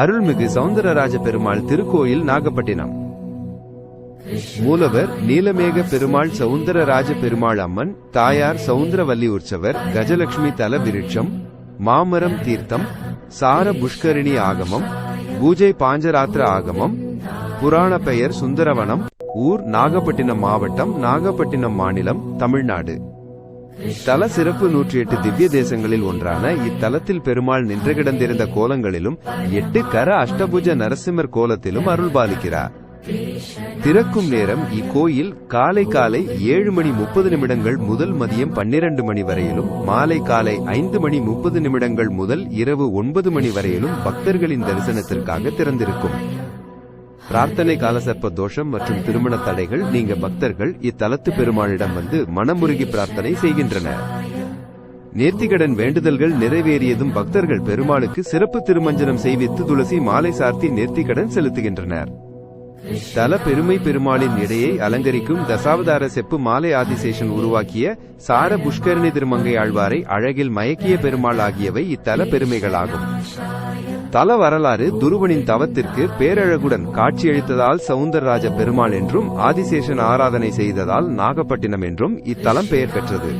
அருள்மிகு சவுந்தரராஜ பெருமாள் திருக்கோயில் நாகப்பட்டினம். மூலவர் நீலமேக பெருமாள் சவுந்தரராஜ பெருமாள் அம்மன் தாயார் சவுந்தரவல்லி உற்சவர் கஜலட்சுமி தல விருட்சம் மாமரம் தீர்த்தம் சார புஷ்கரிணி ஆகமம் பூஜை பாஞ்சராத்திர ஆகமம் புராண பெயர் சுந்தரவனம் ஊர் நாகப்பட்டினம் மாவட்டம் நாகப்பட்டினம் மாநிலம் தமிழ்நாடு. தல சிறப்பு நூற்றி எட்டு திவ்ய தேசங்களில் ஒன்றான இத்தலத்தில் பெருமாள் நின்று கிடந்திருந்த கோலங்களிலும் எட்டு கர அஷ்டபுஜ நரசிம்மர் கோலத்திலும் அருள் பாலிக்கிறார் திறக்கும் நேரம் இக்கோயில் காலை காலை ஏழு மணி முப்பது நிமிடங்கள் முதல் மதியம் பன்னிரண்டு மணி வரையிலும் மாலை காலை ஐந்து மணி முப்பது நிமிடங்கள் முதல் இரவு ஒன்பது மணி வரையிலும் பக்தர்களின் தரிசனத்திற்காக திறந்திருக்கும். பிரார்த்தனை காலசர்ப்ப தோஷம் மற்றும் திருமண தடைகள் நீங்க பக்தர்கள் இத்தலத்து பெருமாளிடம் வந்து மனமுருகி பிரார்த்தனை செய்கின்றனர். நேர்த்திகடன் வேண்டுதல்கள் நிறைவேறியதும் பக்தர்கள் பெருமாளுக்கு சிறப்பு திருமஞ்சனம் செய்வித்து துளசி மாலை சார்த்தி நேர்த்திகடன் செலுத்துகின்றனர். தல பெருமை பெருமாளின் இடையை அலங்கரிக்கும் தசாவதார செப்பு மாலை ஆதிசேஷன் உருவாக்கிய சார புஷ்கரணி திருமங்கை ஆழ்வாரை அழகில் மயக்கிய பெருமாள் ஆகியவை இத்தல பெருமைகளாகும். தல வரலாறு துருவனின் தவத்திற்கு பேரழகுடன் காட்சியளித்ததால் சவுந்தரராஜ பெருமாள் என்றும் ஆதிசேஷன் ஆராதனை செய்ததால் நாகப்பட்டினம் என்றும் இத்தலம் பெயர் பெற்றது.